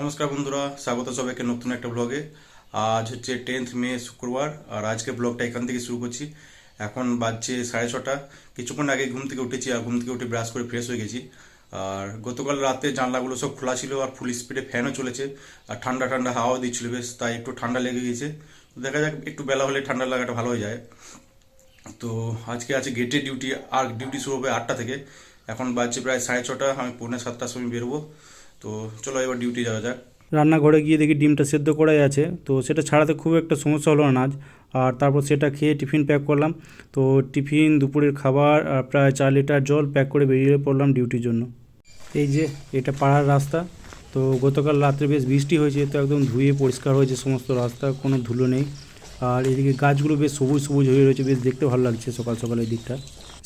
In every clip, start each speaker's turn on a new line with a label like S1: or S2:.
S1: নমস্কার বন্ধুরা, স্বাগত সবাইকে নতুন একটা ব্লগে আজ হচ্ছে টেন্থ মে, শুক্রবার। আর আজকে ব্লগটা এখান থেকে শুরু করছি। এখন বাজছে সাড়ে ছটা। কিছুক্ষণ আগে ঘুম থেকে উঠেছি আর ঘুম থেকে উঠে ব্রাশ করে ফ্রেশ হয়ে গেছি। আর গতকাল রাতে জানলাগুলো সব খোলা ছিল আর ফুল স্পিডে ফ্যানও চলেছে। আর ঠান্ডা ঠান্ডা হাওয়াও দিচ্ছিল, বেশ, তাই একটু ঠান্ডা লেগে গিয়েছে দেখা যাক, একটু বেলা হলে ঠান্ডা লাগাটা ভালো হয়ে যায়। তো আজকে আছে গেটের ডিউটি আর ডিউটি শুরু হবে আটটা থেকে। এখন বাজছে প্রায় সাড়ে ছটা, আমি পৌনে সাতটার সময় বেরোবো। তো চলো এবার ডিউটি যাওয়া যাক।
S2: রান্নাঘরে গিয়ে দেখি ডিমটা সেদ্ধ করাই আছে, তো সেটা ছাড়াতে খুব একটা সমস্যা হলো না আজ। আর তারপর সেটা খেয়ে টিফিন প্যাক করলাম। তো টিফিন, দুপুরের খাবার আর প্রায় চার লিটার জল প্যাক করে বেরিয়ে পড়লাম ডিউটির জন্য। এই যে, এটা পাড়ার রাস্তা। তো গতকাল রাত্রে বেশ বৃষ্টি হয়েছে, তো একদম ধুয়ে পরিষ্কার হয়েছে সমস্ত রাস্তা, কোনো ধুলো নেই। আর এদিকে গাছগুলো বেশ সবুজ সবুজ হয়ে রয়েছে, বেশ দেখতে ভালো লাগছে সকাল সকাল দিকটা।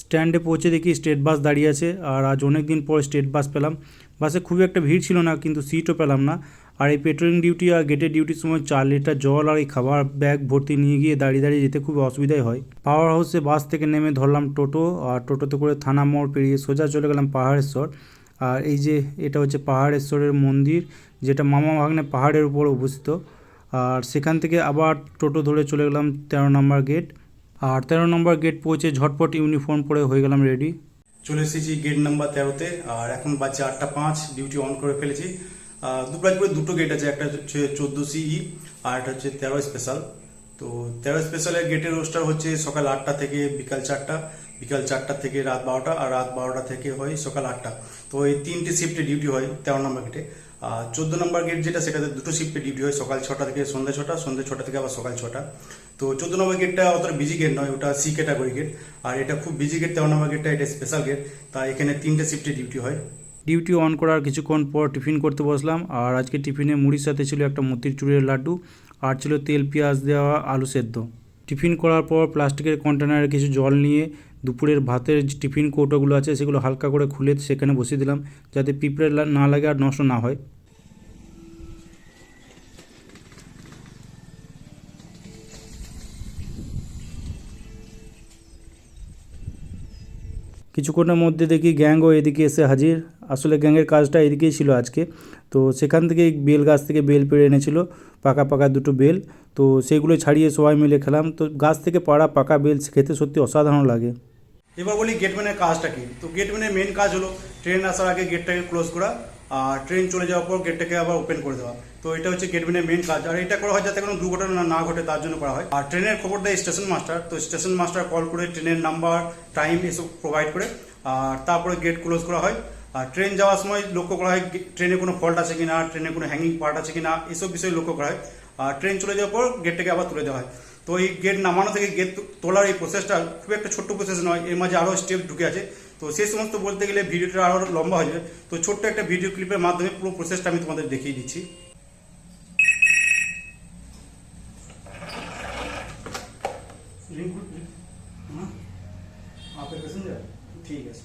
S2: স্ট্যান্ডে পৌঁছে দেখি স্টেট বাস দাঁড়িয়ে আছে আর আজ অনেক দিন পর স্টেট বাস পেলাম। বাসে খুব একটা ভিড় ছিল না, কিন্তু সিটও পেলাম না। আর এই পেট্রোলিং ডিউটি আর গেটের ডিউটির সময় চার লিটার জল আর এই খাবার ব্যাগ ভর্তি নিয়ে গিয়ে দাঁড়িয়ে দাঁড়িয়ে যেতে খুব অসুবিধাই হয়। পাওয়ার হাউসে বাস থেকে নেমে ধরলাম টোটো আর টোটোতে করে থানা মোড় পেরিয়ে সোজা চলে গেলাম পাহাড়েশ্বর। আর এই যে এটা হচ্ছে পাহাড়েশ্বরের মন্দির, যেটা মামা ভাগ্নে পাহাড়ের উপর অবস্থিত। আর সেখান থেকে আবার টোটো ধরে চলে গেলাম তেরো নম্বর গেট আর তেরো নম্বর গেট পৌঁছে ঝটপট ইউনিফর্ম পরে হয়ে গেলাম রেডি
S1: চলে এসেছি গেট নাম্বার তেরোতে, আর এখন বাজছে আটটা পাঁচ ডিউটি অন করে ফেলেছি। দুবরাজপুরে দুটো গেট আছে, একটা হচ্ছে চোদ্দ সিই আর একটা হচ্ছে তেরো স্পেশাল তো তেরো স্পেশালের গেটের রোস্টার হচ্ছে সকাল আটটা থেকে বিকাল চারটা বিকাল চারটা থেকে রাত বারোটা, আর রাত বারোটা থেকে হয় সকাল আটটা। তো এই তিনটে শিফটে ডিউটি হয় তেরো নম্বর গেটে চোদ্দ নম্বর গেট যেটা, সেটাতে দুটো শিফটে ডিউটি হয়, সকাল ছটা থেকে সন্ধ্যা ছটা সন্ধ্যা ছটা থেকে আবার সকাল ছটা। তো চোদ্দ নম্বর গেটটা অতটা বিজি গেট নয়, ওটা সি ক্যাটাগরি গেট আর এটা খুব বিজি গেট তেরো নম্বর গেটটা এটা স্পেশাল গেট তাই এখানে তিনটে শিফটে ডিউটি হয়।
S2: ডিউটি অন করার কিছুক্ষণ পর টিফিন করতে বসলাম। আর আজকে টিফিনে মুড়ির সাথে ছিল একটা মতির চুড়ের লাড্ডু। আর ছিল তেল, পেঁয়াজ দেওয়া, আলু সেদ্ধ। টিফিন করার পর প্লাস্টিকের কন্টেনারে কিছু জল নিয়ে দুপুরের ভাতের যে টিফিন কৌটোগুলো আছে, সেগুলো হালকা করে খুলে সেখানে বসিয়ে দিলাম, যাতে পিঁপড়ে না লাগে আর নষ্ট না হয়। কিছুক্ষণের মধ্যে দেখি গ্যাংও এদিকে এসে হাজির। আসলে গ্যাংয়ের কাজটা এদিকেই ছিল আজকে। তো সেখান থেকে বেল গাছ থেকে বেল পেড়ে এনেছিল, পাকা পাকা দুটো বেল। তো সেগুলো ছাড়িয়ে সবাই মিলে খেলাম। তো গাছ থেকে পাড়া পাকা বেল খেতে সত্যি অসাধারণ লাগে।
S1: এবার বলি গেটম্যানের কাজটা কি? তো গেটম্যানের মেন কাজ হলো ট্রেন আসার আগে গেটটাকে ক্লোজ করা। ট্রেন চলে যাওয়ার পর গেটটাকে আবার ওপেন করে দেওয়া। তো এটা হচ্ছে গেটম্যানের মেন কাজ। আর এটা করা হয় যাতে কোনো দুর্ঘটনা না- না ঘটে, তার জন্য করা হয়। আর ট্রেনের খবর দেয় স্টেশন মাস্টার তো স্টেশন মাস্টার কল করে ট্রেনের নাম্বার টাইম এসব প্রোভাইড করে। আর তারপরে গেট ক্লোজ করা হয়। আর ট্রেন যাওয়ার সময় লক্ষ্য করা হয় ট্রেনে কোনো ফল্ট আছে কিনা, ট্রেনে কোনো হ্যাঙ্গিং পার্ট আছে কিনা, এসব বিষয়ে লক্ষ্য করা হয়। আর ট্রেন চলে যাওয়ার পর গেটটাকে আবার তুলে দেওয়া হয়। তো এই গেট নামানো থেকে গেট তোলার এই প্রসেসটা খুব একটা ছোট্ট প্রসেস নয়, এর মাঝে আরও স্টেপ ঢুকে আছে। তো সেই সমস্ত বলতে গেলে ভিডিওটা আরও লম্বা হয়ে যাবে। তো ছোট্ট একটা ভিডিও ক্লিপের মাধ্যমে পুরো প্রসেসটা আমি তোমাদের দেখিয়ে দিচ্ছি। ঠিক আছে।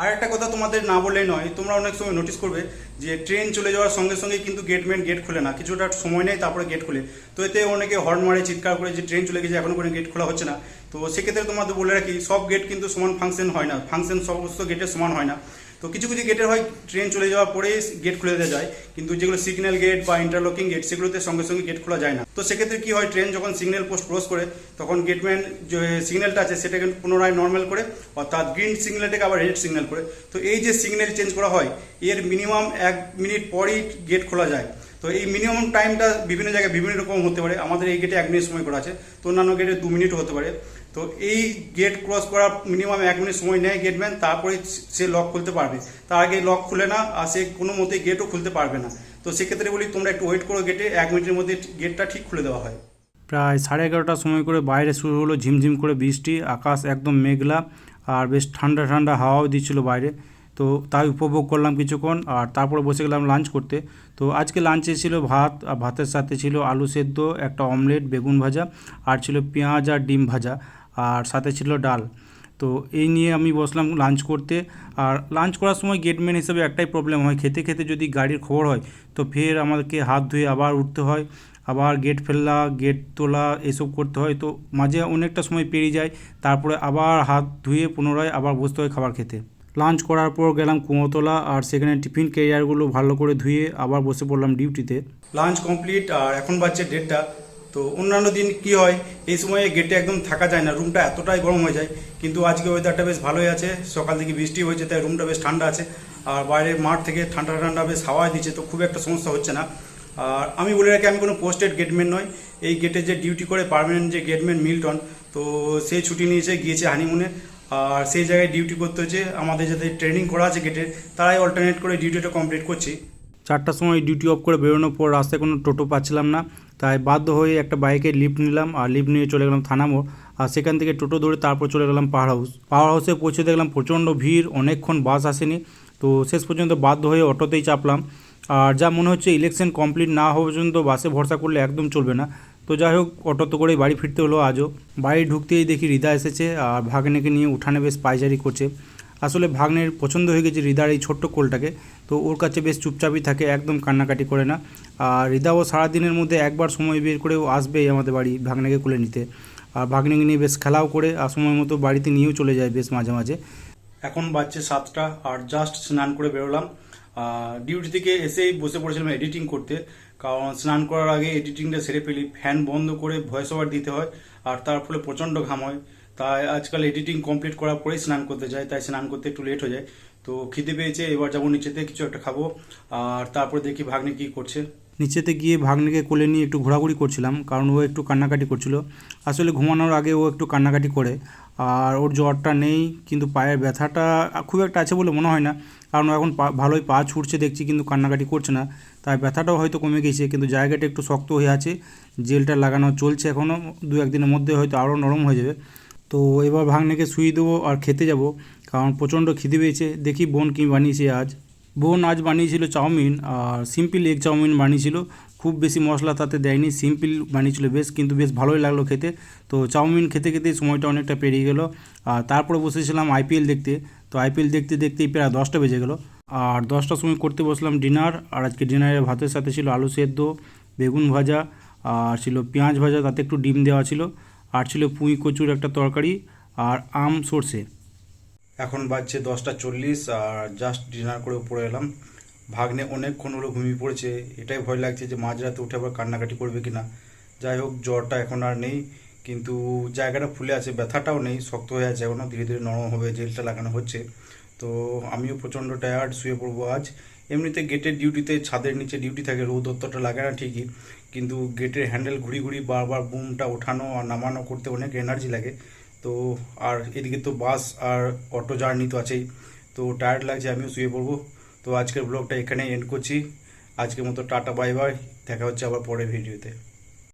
S1: আর একটা কথা তোমাদের না বললেই নয়, তোমরা অনেক সময় নোটিস করবে যে ট্রেন চলে যাওয়ার সঙ্গে সঙ্গে কিন্তু গেটম্যান গেট খুলে না। কিছুটা সময় নেই তারপরে গেট খুলে। তো এতে অনেকে হর্ন মারে, চিৎকার করে যে ট্রেন চলে গেছে, এখনও কোনো গেট খোলা হচ্ছে না। তো সেক্ষেত্রে তোমাদের বলে রাখি, সব গেট কিন্তু সমান ফাংশন হয় না। ফাংশন সমস্ত গেটের সমান হয় না। তো কিছু কিছু গেটের হয় ট্রেন চলে যাওয়ার পরেই গেট খুলে দেওয়া যায়। কিন্তু যেগুলো সিগন্যাল গেট বা ইন্টারলকিং গেট সেগুলোতে সঙ্গে সঙ্গে গেট খোলা যায় না। তো সেক্ষেত্রে কি হয় ট্রেন যখন সিগন্যাল পোস্ট ক্রস করে, তখন গেটম্যান যে সিগন্যালটা আছে সেটাকে পুনরায় নর্মাল করে, অর্থাৎ গ্রিন সিগন্যালটাকে আবার রেড সিগন্যাল করে। তো এই যে সিগন্যাল চেঞ্জ করা হয়, এর মিনিমাম এক মিনিট পরই গেট খোলা যায়। তো এই মিনিমাম টাইমটা বিভিন্ন জায়গায় বিভিন্ন রকম হতে পারে। আমাদের এই গেটে এক মিনিট সময় করা আছে। তো অন্যান্য গেটে দু মিনিট হতে পারে। তো এই গেট ক্রস করার মিনিমাম এক মিনিট সময় নেয় গেটম্যান তারপরে সে লক খুলতে পারবে। তার আগে লক খুলে না, আর সে কোনো মতেই গেটও খুলতে পারবে না। তো সেক্ষেত্রে বলি, তোমরা একটু ওয়েট করো গেটে এক মিনিটের মধ্যে গেটটা ঠিক খুলে দেওয়া হয়।
S2: প্রায় সাড়ে এগারোটার সময় করে বাইরে শুরু হলো ঝিমঝিম করে বৃষ্টি, আকাশ একদম মেঘলা, আর বেশ ঠান্ডা ঠান্ডা হাওয়াও দিচ্ছিল বাইরে। তো তাই উপভোগ করলাম কিছুক্ষণ, আর তারপরে বসে গেলাম লাঞ্চ করতে। তো আজকে লাঞ্চে ছিল ভাত, আর ভাতের সাথে ছিল আলু সেদ্ধ, একটা অমলেট বেগুন ভাজা, আর ছিল পেঁয়াজ আর ডিম ভাজা। আর সাথে ছিল ডাল। তো এই নিয়ে আমি বসলাম লাঞ্চ করতে। আর লাঞ্চ করার সময় গেটম্যান হিসেবে একটাই প্রবলেম হয়, খেতে খেতে যদি গাড়ির খবর হয়, তো ফের আমাদেরকে হাত ধুয়ে আবার উঠতে হয়। আবার গেট ফেললা গেট তোলা, এসব করতে হয়। তো মাঝে অনেকটা সময় পেরিয়ে যায়, তারপরে আবার হাত ধুয়ে পুনরায় আবার বসতে হয় খাবার খেতে। লাঞ্চ করার পর গেলাম কুমোতলা আর সেখানে টিফিন ক্যারিয়ারগুলো ভালো করে ধুয়ে আবার বসে পড়লাম ডিউটিতে
S1: লাঞ্চ কমপ্লিট আর এখন বাজছে ডেটটা তো অন্যান্য দিন কি হয়? এই সময়ে গেটে একদম থাকা যায় না রুমটা এতটাই গরম হয়ে যায়। কিন্তু আজকে ওয়েদারটা বেশ ভালোই আছে, সকাল থেকে বৃষ্টি হয়েছে, তাই রুমটা বেশ ঠান্ডা আছে। আর বাইরে মাঠ থেকে ঠান্ডা ঠান্ডা বেশ হাওয়া দিচ্ছে, তো খুব একটা সমস্যা হচ্ছে না। আর আমি বলে রাখি, আমি কোনো পোস্টেড গেটম্যান নয় এই গেটে যে ডিউটি করে পার্মানেন্ট যে গেটম্যান মিল্টন তো সে ছুটি নিয়েছে, গিয়েছে হানিমুনে আর সেই জায়গায় ডিউটি করতে হচ্ছে। আমাদের যাদের ট্রেনিং করা আছে গেটের তারাই অল্টারনেট করে ডিউটিটা কমপ্লিট করছি।
S2: চারটার সময় ডিউটি অফ করে বেরোনোর পর রাস্তায় কোনো টোটো পাচ্ছিলাম না। তাই বাধ্য হয়ে একটা বাইকে লিফট নিলাম আর লিফট নিয়ে চলে গেলাম থানা মোড়। আর সেখান থেকে টোটো ধরে তারপর চলে গেলাম পাওয়ার হাউস পাওয়ার হাউসে পৌঁছে দেখলাম প্রচণ্ড ভিড়, অনেকক্ষণ বাস আসেনি। তো শেষ পর্যন্ত বাধ্য হয়ে অটোতেই চাপলাম। আর যা মনে হচ্ছে ইলেকশন কমপ্লিট না হওয়া পর্যন্ত বাসে ভরসা করলে একদম চলবে না। তো যাই হোক, অটোতে করেই বাড়ি ফিরতে হলো আজও। বাড়ি ঢুকতেই দেখি হৃদা এসেছে আর ভাগ্নেকে নিয়ে উঠানে বেশ পায়চারি করছে। আসলে ভাগ্নের পছন্দ হয়ে গেছে হৃদার এই ছোট্ট কোলটাকে। তো ওর কাছে বেশ চুপচাপই থাকে, একদম কান্নাকাটি করে না। আর হৃদাও সারাদিনের মধ্যে একবার সময় বের করে ও আসবেই আমাদের বাড়ি ভাগ্নেকে কোলে নিতে। আর ভাগ্নেকে নিয়ে বেশ খেলাও করে, আর সময় মতো বাড়িতে নিয়েও চলে যায় বেশ মাঝে মাঝে।
S1: এখন বাজছে সাতটা, আর জাস্ট স্নান করে বেরোলাম। ডিউটি থেকে এসেই বসে পড়েছিলাম এডিটিং করতে। কারণ স্নান করার আগে এডিটিংটা সেরে ফেলি ফ্যান বন্ধ করে ভয়েস ওভার দিতে হয়, আর তার ফলে প্রচণ্ড ঘাম হয়। তাই আজকাল এডিটিং কমপ্লিট করার পরেই স্নান করতে যাই, তাই স্নান করতে একটু লেট হয়ে যায়। তো খিদে পেয়েছে, এবার যাব নিচেতে, কিছু একটা খাব, আর তারপরে দেখি ভাগ্নে কি করছে।
S2: নিচেতে গিয়ে ভাগ্নেকে কোলে নিয়ে একটু ঘোরাঘুরি করছিলাম, কারণ ও একটু কান্নাকাটি করছিল। আসলে ঘুমানোর আগে ও একটু কান্নাকাটি করে, আর ওর জ্বরটা নেই, কিন্তু পায়ের ব্যথাটা খুব একটা আছে বলে মনে হয় না, কারণ এখন ভালোই পা ছুটছে দেখছি কিন্তু কান্নাকাটি করছে না। তাই ব্যথাটাও হয়তো কমে গেছে, কিন্তু জায়গাটা একটু শক্ত হয়ে আছে, জেলটা লাগানো চলছে এখনও দু একদিনের মধ্যে হয়তো আরও নরম হয়ে যাবে। তো এবার ভাগ্নেকে শুয়ে দেবো আর খেতে যাব, কারণ প্রচণ্ড খিদে পেয়েছে। দেখি বোন কী বানিয়েছে আজ। বোন আজ বানিয়েছিল চাউমিন আর সিম্পল এগ চাউমিন বানিয়েছিল। খুব বেশি মশলা তাতে দেয়নি, সিম্পল বানিয়েছিল বেশ, কিন্তু বেশ ভালোই লাগল খেতে। তো চাউমিন খেতে খেতে সময়টা অনেকটা পেরিয়ে গেল। আর তারপরে বসেছিলাম আইপিএল দেখতে। তো আইপিএল দেখতে দেখতেই প্রায় দশটা বেজে গেল। আর দশটার সময় করতে বসলাম ডিনার। আর আজকে ডিনারে ভাতের সাথে ছিল আলু সেদ্ধ, বেগুন ভাজা, আর ছিল পেঁয়াজ ভাজা, তাতে একটু ডিম দেওয়া ছিল। আর ছিল পুঁই কচুর একটা তরকারি আর আম সর্ষে।
S1: এখন বাজছে দশটা চল্লিশ আর জাস্ট ডিনার করে উপরে এলাম। ভাগ্নে অনেকক্ষণ হলো ঘুমিয়ে পড়েছে। এটাই ভয় লাগছে যে মাঝরাতে উঠে আবার কান্নাকাটি করবে কি না যাই হোক, জ্বরটা এখন আর নেই, কিন্তু জায়গাটা ফুলে আছে, ব্যথাটাও নেই, শক্ত হয়ে আছে এখনও ধীরে ধীরে নরম হবে, জেলটা লাগানো হচ্ছে। তো আমিও প্রচণ্ড টায়ার্ড শুয়ে পড়ব আজ। এমনিতে গেটের ডিউটিতে ছাদের নিচে ডিউটি থাকে, রোদ অতটা লাগে না ঠিকই, কিন্তু গেটের হ্যান্ডেল ঘুরি ঘুরি বারবার বুমটা ওঠানো আর নামানো করতে অনেক এনার্জি লাগে। তো আর এদিকে তো বাস আর অটো জার্নি তো আছেই। তো টায়ার্ড লাগছে, আমিও শুয়ে পড়ব। তো আজকের ব্লগটা এখানেই এন্ড করছি। আজকের মতো টাটা বাই বাই দেখা হচ্ছে আবার পরের ভিডিওতে